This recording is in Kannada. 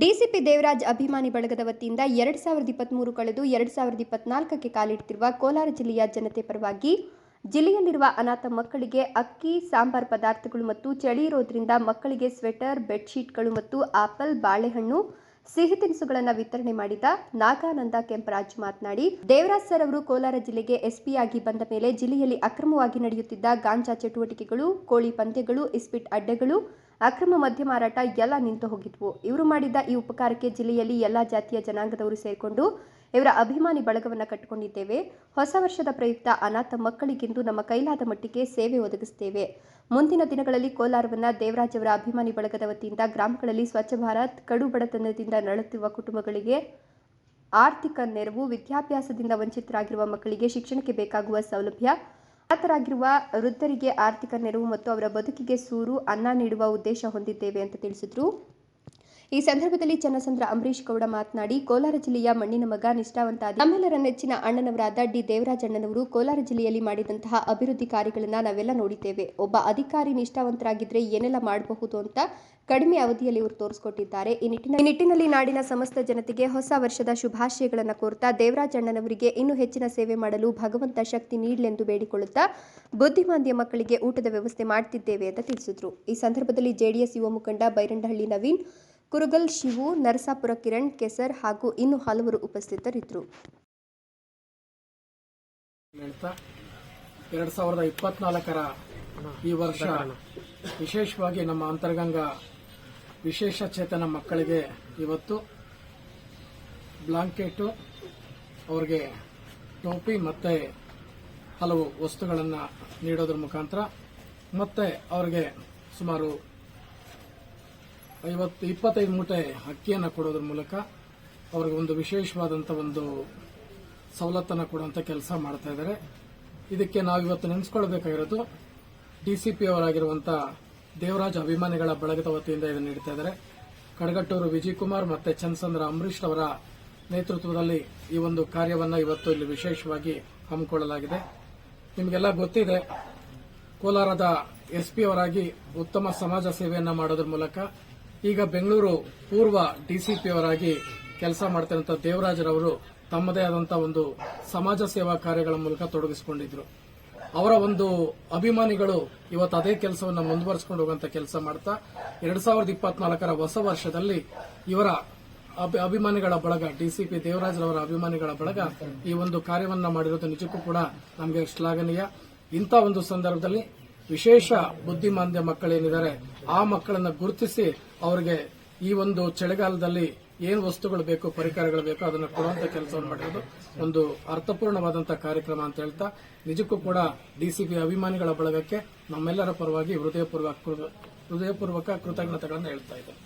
ಡಿಸಿಪಿ ದೇವರಾಜ್ ಅಭಿಮಾನಿ ಬಳಗದ ವತಿಯಿಂದ ಎರಡ್ ಸಾವಿರದ ಇಪ್ಪತ್ತ್ಮೂರು ಕಳೆದು ಎರಡ್ ಸಾವಿರದ ಇಪ್ಪತ್ನಾಲ್ಕಕ್ಕೆ ಕಾಲಿಡುತ್ತಿರುವ ಕೋಲಾರ ಜಿಲ್ಲೆಯ ಜನತೆ ಪರವಾಗಿ ಜಿಲ್ಲೆಯಲ್ಲಿರುವ ಅನಾಥ ಮಕ್ಕಳಿಗೆ ಅಕ್ಕಿ, ಸಾಂಬಾರ್ ಪದಾರ್ಥಗಳು ಮತ್ತು ಚಳಿ ಇರೋದ್ರಿಂದ ಮಕ್ಕಳಿಗೆ ಸ್ವೆಟರ್, ಬೆಡ್ಶೀಟ್ಗಳು ಮತ್ತು ಆಪಲ್, ಬಾಳೆಹಣ್ಣು, ಸಿಹಿ ತಿನಿಸುಗಳನ್ನು ವಿತರಣೆ ಮಾಡಿದ ನಾಗಾನಂದ ಕೆಂಪರಾಜ್ ಮಾತನಾಡಿ, ದೇವರಾಜ್ ಸರ್ ಅವರು ಕೋಲಾರ ಜಿಲ್ಲೆಗೆ ಎಸ್ಪಿಯಾಗಿ ಬಂದ ಮೇಲೆ ಜಿಲ್ಲೆಯಲ್ಲಿ ಅಕ್ರಮವಾಗಿ ನಡೆಯುತ್ತಿದ್ದ ಗಾಂಜಾ ಚಟುವಟಿಕೆಗಳು, ಕೋಳಿ ಪಂದ್ಯಗಳು, ಇಸ್ಪಿಟ್ ಅಡ್ಡೆಗಳು ಅಕ್ರಮ ಮದ್ಯ ಮಾರಾಟ ಎಲ್ಲ ನಿಂತು ಹೋಗಿದ್ವು. ಇವರು ಮಾಡಿದ್ದ ಈ ಉಪಕಾರಕ್ಕೆ ಜಿಲ್ಲೆಯಲ್ಲಿ ಎಲ್ಲ ಜಾತಿಯ ಜನಾಂಗದವರು ಸೇರಿಕೊಂಡು ಇವರ ಅಭಿಮಾನಿ ಬಳಗವನ್ನು ಕಟ್ಟಿಕೊಂಡಿದ್ದೇವೆ. ಹೊಸ ವರ್ಷದ ಪ್ರಯುಕ್ತ ಅನಾಥ ಮಕ್ಕಳಿಗೆಂದು ನಮ್ಮ ಕೈಲಾದ ಮಟ್ಟಿಗೆ ಸೇವೆ ಒದಗಿಸುತ್ತೇವೆ ಮುಂದಿನ ದಿನಗಳಲ್ಲಿ ಕೋಲಾರವನ್ನ ದೇವರಾಜವರ ಅಭಿಮಾನಿ ಬಳಗದ ವತಿಯಿಂದ ಗ್ರಾಮಗಳಲ್ಲಿ ಸ್ವಚ್ಛ ಭಾರತ್, ಕಡು ಬಡತನದಿಂದ ನರಳುತ್ತಿರುವ ಕುಟುಂಬಗಳಿಗೆ ಆರ್ಥಿಕ ನೆರವು, ವಿದ್ಯಾಭ್ಯಾಸದಿಂದ ವಂಚಿತರಾಗಿರುವ ಮಕ್ಕಳಿಗೆ ಶಿಕ್ಷಣಕ್ಕೆ ಬೇಕಾಗುವ ಸೌಲಭ್ಯ ಅನಾಥರಾಗಿರುವ ವೃದ್ಧರಿಗೆ ಆರ್ಥಿಕ ನೆರವು ಮತ್ತು ಅವರ ಬದುಕಿಗೆ ಸೂರು ಅನ್ನ ನೀಡುವ ಉದ್ದೇಶ ಹೊಂದಿದ್ದೇವೆ ಅಂತ ತಿಳಿಸಿದ್ರು. ಈ ಸಂದರ್ಭದಲ್ಲಿ ಚನ್ನಸಂದ್ರ ಅಂಬರೀಶ್ ಗೌಡ ಮಾತನಾಡಿ, ಕೋಲಾರ ಜಿಲ್ಲೆಯ ಮಣ್ಣಿನ ಮಗ ನಿಷ್ಠಾವಂತ ನಮ್ಮೆಲ್ಲರ ನೆಚ್ಚಿನ ಅಣ್ಣನವರಾದ ಡಿ. ದೇವರಾಜಣ್ಣನವರು ಕೋಲಾರ ಜಿಲ್ಲೆಯಲ್ಲಿ ಮಾಡಿದಂತಹ ಅಭಿವೃದ್ಧಿ ಕಾರ್ಯಗಳನ್ನು ನಾವೆಲ್ಲ ನೋಡಿದ್ದೇವೆ. ಒಬ್ಬ ಅಧಿಕಾರಿ ನಿಷ್ಠಾವಂತರಾಗಿದ್ರೆ ಏನೆಲ್ಲ ಮಾಡಬಹುದು ಅಂತ ಕಡಿಮೆ ಅವಧಿಯಲ್ಲಿ ಇವರು ತೋರಿಸಿಕೊಟ್ಟಿದ್ದಾರೆ. ಈ ನಿಟ್ಟಿನಲ್ಲಿ ನಾಡಿನ ಸಮಸ್ತ ಜನತೆಗೆ ಹೊಸ ವರ್ಷದ ಶುಭಾಶಯಗಳನ್ನು ಕೋರ್ತಾ ದೇವರಾಜಣ್ಣನವರಿಗೆ ಇನ್ನೂ ಹೆಚ್ಚಿನ ಸೇವೆ ಮಾಡಲು ಭಗವಂತ ಶಕ್ತಿ ನೀಡಲೆಂದು ಬೇಡಿಕೊಳ್ಳುತ್ತಾ ಬುದ್ಧಿಮಾಂದ್ಯ ಮಕ್ಕಳಿಗೆ ಊಟದ ವ್ಯವಸ್ಥೆ ಮಾಡ್ತಿದ್ದೇವೆ ಅಂತ ತಿಳಿಸಿದ್ರು. ಈ ಸಂದರ್ಭದಲ್ಲಿ ಜೆಡಿಎಸ್ ಯುವ ಮುಖಂಡ ಬೈರಂಡಹಳ್ಳಿ ನವೀನ್ ಕುರುಗಲ್, ಶಿವು, ನರಸಾಪುರ, ಕಿರಣ್, ಕೆಸರ್ ಹಾಗೂ ಇನ್ನು ಹಲವರು ಉಪಸ್ಥಿತರಿದ್ದರು. ಎರಡು ಸಾವಿರದ ಇಪ್ಪತ್ನಾಲ್ಕರ ಈ ವರ್ಷ ವಿಶೇಷವಾಗಿ ನಮ್ಮ ಅಂತರ್ಗಂಗ ವಿಶೇಷ ಚೇತನ ಮಕ್ಕಳಿಗೆ ಇವತ್ತು ಬ್ಲಾಂಕೆಟ್, ಅವ್ರಿಗೆ ಟೋಪಿ ಮತ್ತೆ ಹಲವು ವಸ್ತುಗಳನ್ನು ನೀಡೋದ್ರ ಮುಖಾಂತರ ಮತ್ತೆ ಅವ್ರಿಗೆ ಸುಮಾರು ಐವತ್ತು, ಇಪ್ಪತ್ತೈದು ಮೂಟೆ ಅಕ್ಕಿಯನ್ನು ಕೊಡೋದ್ರ ಮೂಲಕ ಅವರಿಗೆ ಒಂದು ವಿಶೇಷವಾದಂಥ ಒಂದು ಸವಲತ್ತನ್ನು ಕೊಡುವಂಥ ಕೆಲಸ ಮಾಡ್ತಾ ಇದ್ದಾರೆ ಇದಕ್ಕೆ ನಾವು ಇವತ್ತು ನೆನೆಸ್ಕೊಳ್ಬೇಕಾಗಿರೋದು ಡಿಸಿಪಿ ಅವರಾಗಿರುವಂಥ ದೇವರಾಜ್ ಅಭಿಮಾನಿಗಳ ಬಳಗದ ವತಿಯಿಂದ ಇದನ್ನು ನೀಡ್ತಾ ಇದ್ದಾರೆ ಕಡಗಟ್ಟೂರು ವಿಜಯ್ ಕುಮಾರ್ ಮತ್ತೆ ಚಂದ್ರ ಅಂಬರೀಶ್ ಅವರ ನೇತೃತ್ವದಲ್ಲಿ ಈ ಒಂದು ಕಾರ್ಯವನ್ನು ಇವತ್ತು ಇಲ್ಲಿ ವಿಶೇಷವಾಗಿ ಹಮ್ಮಿಕೊಳ್ಳಲಾಗಿದೆ. ನಿಮಗೆಲ್ಲ ಗೊತ್ತಿದೆ, ಕೋಲಾರದ ಎಸ್ಪಿ ಅವರಾಗಿ ಉತ್ತಮ ಸಮಾಜ ಸೇವೆಯನ್ನು ಮಾಡೋದ್ರ ಮೂಲಕ ಈಗ ಬೆಂಗಳೂರು ಪೂರ್ವ ಡಿಸಿಪಿ ಅವರಾಗಿ ಕೆಲಸ ಮಾಡ್ತಿರುವಂತ ದೇವರಾಜರವರು ತಮ್ಮದೇ ಆದಂತಹ ಒಂದು ಸಮಾಜ ಸೇವಾ ಕಾರ್ಯಗಳ ಮೂಲಕ ತೊಡಗಿಸಿಕೊಂಡಿದ್ರು. ಅವರ ಒಂದು ಅಭಿಮಾನಿಗಳು ಇವತ್ತು ಅದೇ ಕೆಲಸವನ್ನು ಮುಂದುವರಿಸಿಕೊಂಡು ಹೋಗುವಂತ ಕೆಲಸ ಮಾಡ್ತಾ, ಎರಡ್ ಸಾವಿರದ ಇಪ್ಪತ್ನಾಲ್ಕರ ಹೊಸ ವರ್ಷದಲ್ಲಿ ಇವರ ಅಭಿ- ಅಭಿಮಾನಿಗಳ ಬಳಗ, ಡಿಸಿಪಿ ದೇವರಾಜರವರ ಅಭಿಮಾನಿಗಳ ಬಳಗ ಈ ಒಂದು ಕಾರ್ಯವನ್ನ ಮಾಡಿರೋದು ನಿಜಕ್ಕೂ ಕೂಡ ನಮಗೆ ಶ್ಲಾಘನೀಯ. ಇಂಥ ಒಂದು ಸಂದರ್ಭದಲ್ಲಿ ವಿಶೇಷ ಬುದ್ಧಿಮಾಂದ್ಯ ಮಕ್ಕಳೇನಿದ್ದಾರೆ, ಆ ಮಕ್ಕಳನ್ನು ಗುರುತಿಸಿ ಅವರಿಗೆ ಈ ಒಂದು ಚಳಿಗಾಲದಲ್ಲಿ ಏನು ವಸ್ತುಗಳು ಬೇಕು, ಪರಿಕರಗಳು ಬೇಕು, ಅದನ್ನು ಕೊಡುವಂತ ಕೆಲಸವನ್ನು ಮಾಡಿರೋದು ಒಂದು ಅರ್ಥಪೂರ್ಣವಾದಂತಹ ಕಾರ್ಯಕ್ರಮ ಅಂತ ಹೇಳ್ತಾ, ನಿಜಕ್ಕೂ ಕೂಡ ಡಿಸಿಪಿ ಅಭಿಮಾನಿಗಳ ಬಳಗಕ್ಕೆ ನಮ್ಮೆಲ್ಲರ ಪರವಾಗಿ ಹೃದಯಪೂರ್ವಕ ಹೃದಯಪೂರ್ವಕ ಕೃತಜ್ಞತೆಗಳನ್ನು ಹೇಳ್ತಾ ಇದ್ದೇನೆ.